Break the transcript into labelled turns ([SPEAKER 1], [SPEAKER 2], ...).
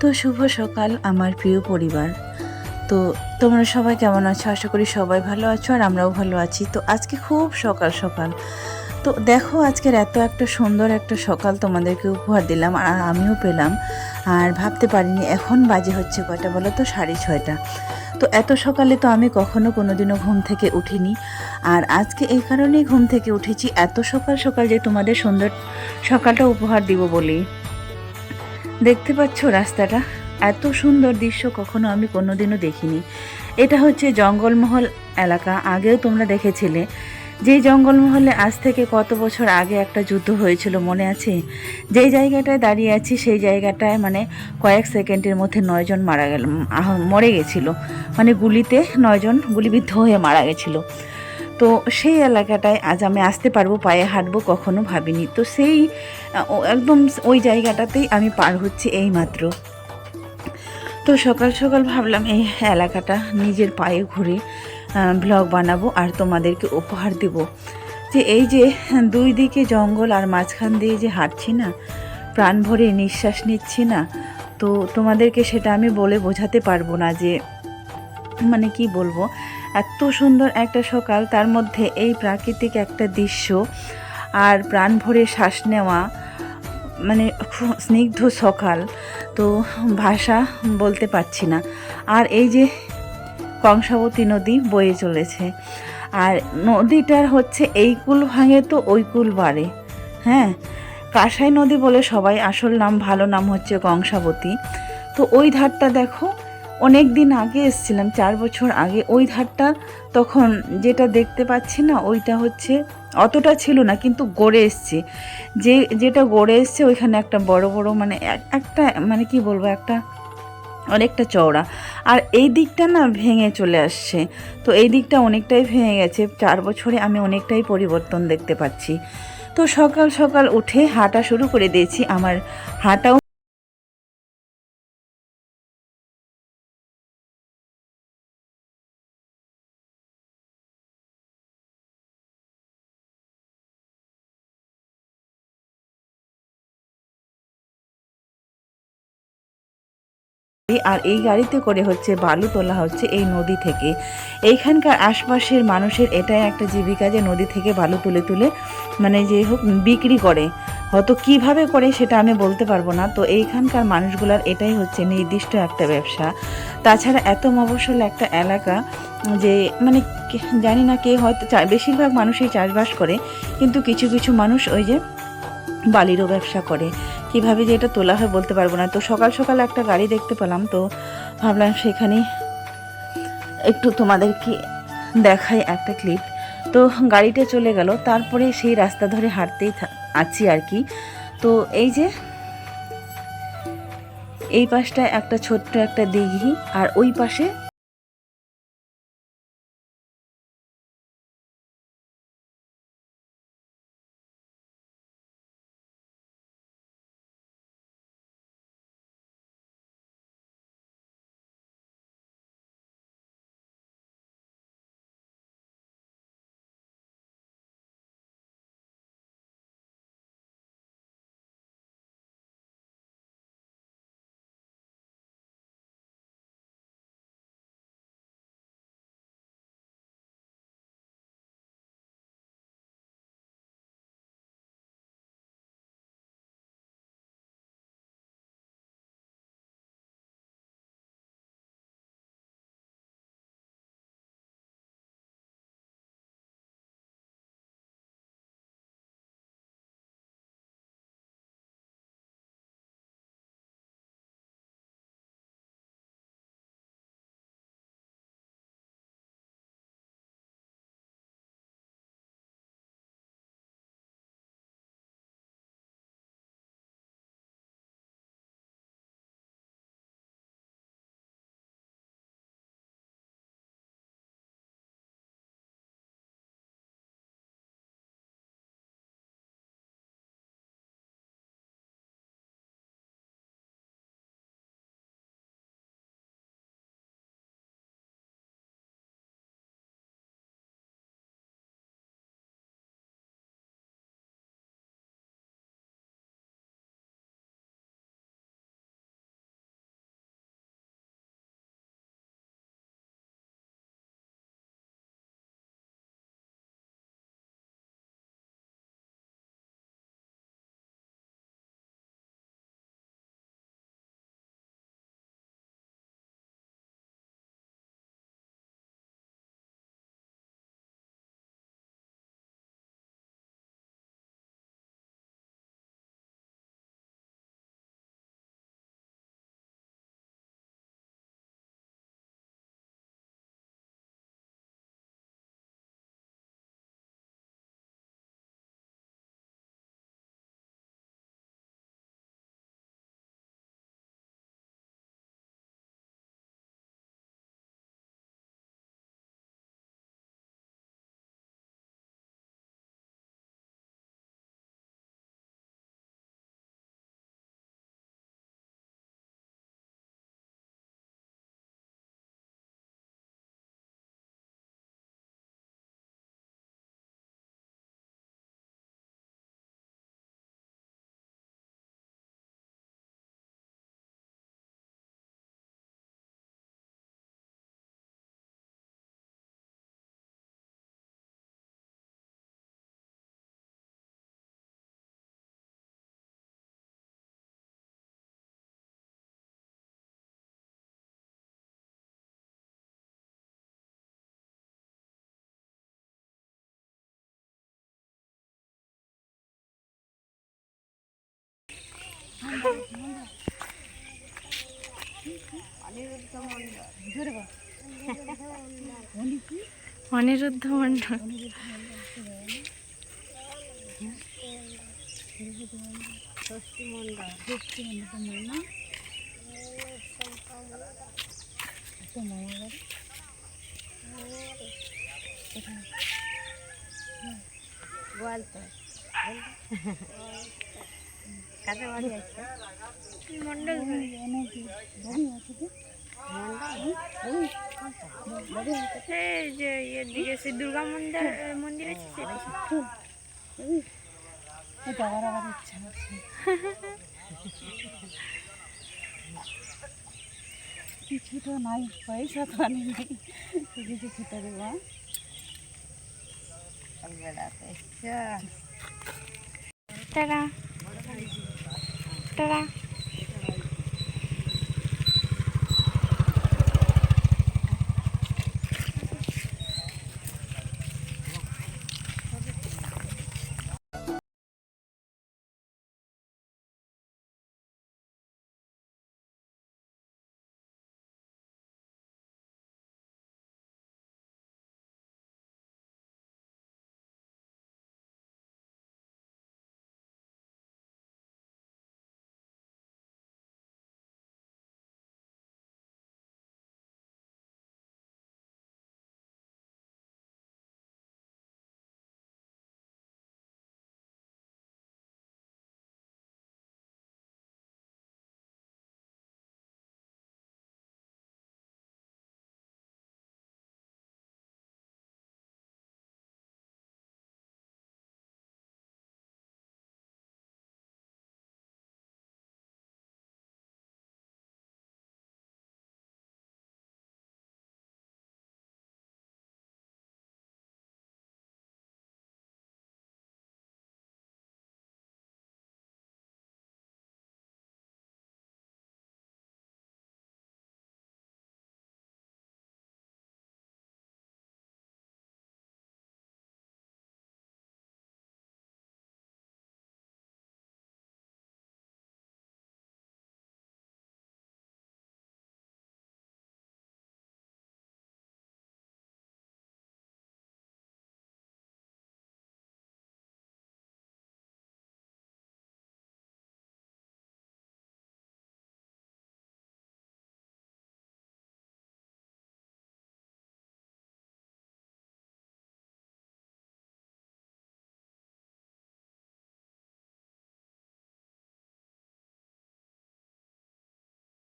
[SPEAKER 1] তো শুভ সকাল আমার প্রিয় পরিবার। তো তোমরা সবাই কেমন আছো? আশা করি সবাই ভালো আছো আর আমরাও ভালো আছি। তো আজকে খুব সকাল সকাল। তো দেখো আজকের এত একটা সুন্দর একটা সকাল তোমাদেরকে উপহার দিলাম আর আমিও পেলাম। আর ভাবতে পারিনি এখন বাজে হচ্ছে কয়টা বলো তো? সাড়ে ছয়টা। তো এত সকালে তো আমি কখনো কোনোদিনও ঘুম থেকে উঠিনি। আর আজকে এই কারণেই ঘুম থেকে উঠেছি এত সকাল সকাল যে তোমাদের সুন্দর সকালটা উপহার দিব বলি দেখতে পাচ্ছ রাস্তাটা? এত সুন্দর দৃশ্য কখনো আমি কোনোদিনও দেখিনি। এটা হচ্ছে জঙ্গলমহল এলাকা। আগেও তোমরা দেখেছিলে যেই জঙ্গলমহলে আজ থেকে কত বছর আগে একটা যুদ্ধ হয়েছিল, মনে আছে? যেই জায়গাটায় দাঁড়িয়ে আছি, সেই জায়গাটায় মানে কয়েক সেকেন্ডের মধ্যে নয়জন মারা গেল মরে গেছিল। মানে গুলিতে নয়জন গুলিবিদ্ধ হয়ে মারা গেছিল। তো সেই এলাকাটায় আজ আমি আসতে পারব, পায়ে হাঁটবো কখনো ভাবিনি। তো সেই একদম ওই জায়গাটাতেই আমি পার হচ্ছি এই মাত্র তো সকাল সকাল ভাবলাম এই এলাকাটা নিজের পায়ে ঘুরে ব্লগ বানাবো আর তোমাদেরকে উপহার দেব। যে এই যে দুই দিকে জঙ্গল আর মাঝখান দিয়ে যে হাঁটছি না প্রাণ ভরে নিঃশ্বাস নিচ্ছি না, তো তোমাদেরকে সেটা আমি বলে বোঝাতে পারব না যে মানে কি বলব? এত সুন্দর একটা সকাল, তার মধ্যে এই প্রাকৃতিক একটা দৃশ্য আর প্রাণ ভরে শ্বাস নেওয়া মানে স্নিগ্ধ সকাল, তো ভাষা বলতে পারছি না। আর এই যে কংসাবতী নদী বয়ে চলেছে, আর নদীটার হচ্ছে এই কুল ভাঙে তো ওই কুল বাড়ে হ্যাঁ? কাঁসাই নদী বলে সবাই আসল নাম, ভালো নাম হচ্ছে কংসাবতী। তো ওই ধারটা দেখো অনেক দিন আগে এসেছিলাম, চার বছর আগে। ওই ধারটা তখন যেটা দেখতে পাচ্ছি না, ওইটা হচ্ছে, অতটা ছিল না, কিন্তু গড়ে এসছে। যে, যেটা গড়ে এসছে, ওইখানে একটা বড় বড় মানে এক- একটা মানে কি বলব, একটা অনেকটা চওড়া। আর এই দিকটা না ভেঙে চলে আসছে। তো এই দিকটা অনেকটাই ভেঙে গেছে। চার বছরে আমি অনেকটাই পরিবর্তন দেখতে পাচ্ছি। তো সকাল সকাল উঠে হাঁটা শুরু করে দিয়েছি। আমার হাঁটাও আর এই গাড়িতে করে হচ্ছে বালু তোলা হচ্ছে এই নদী থেকে। এইখানকার আশপাশের মানুষের এটাই একটা জীবিকা যে নদী থেকে বালু তুলে তুলে মানে যে হোক বিক্রি করে। হয়তো কীভাবে করে সেটা আমি বলতে পারব না। তো এইখানকার মানুষগুলার এটাই হচ্ছে নির্দিষ্ট একটা ব্যবসা। তাছাড়া এত মফস্বল একটা এলাকা যে মানে জানি না কে, হয়তো বেশিরভাগ মানুষই চাষবাস করে। কিন্তু কিছু কিছু মানুষ ওই যে বালিরও ব্যবসা করে। কীভাবে যে এটা তোলা হয় বলতে পারব না। তো সকাল সকাল একটা গাড়ি দেখতে পেলাম, তো ভাবলাম সেখানে একটু তোমাদেরকে দেখাই একটা ক্লিপ তো গাড়িটা চলে গেল, তারপরে সেই রাস্তা ধরে হাঁটতেই আছি আর কি। তো এই যে এই পাশটায় একটা ছোট্ট একটা দিঘি, আর ওই পাশে
[SPEAKER 2] অনিরুদ্ধ মন্ডল
[SPEAKER 3] কাদের বাড়ি আছে?
[SPEAKER 2] মন্ডল দুর্গা মন্দির মন্দির আছে সেটা
[SPEAKER 3] যাওয়ার আবার ইচ্ছা কিছু তো নাই পয়সা তো আনি নাই। কিছু খেতে দেবো বেড়াতে
[SPEAKER 2] তারা। তারা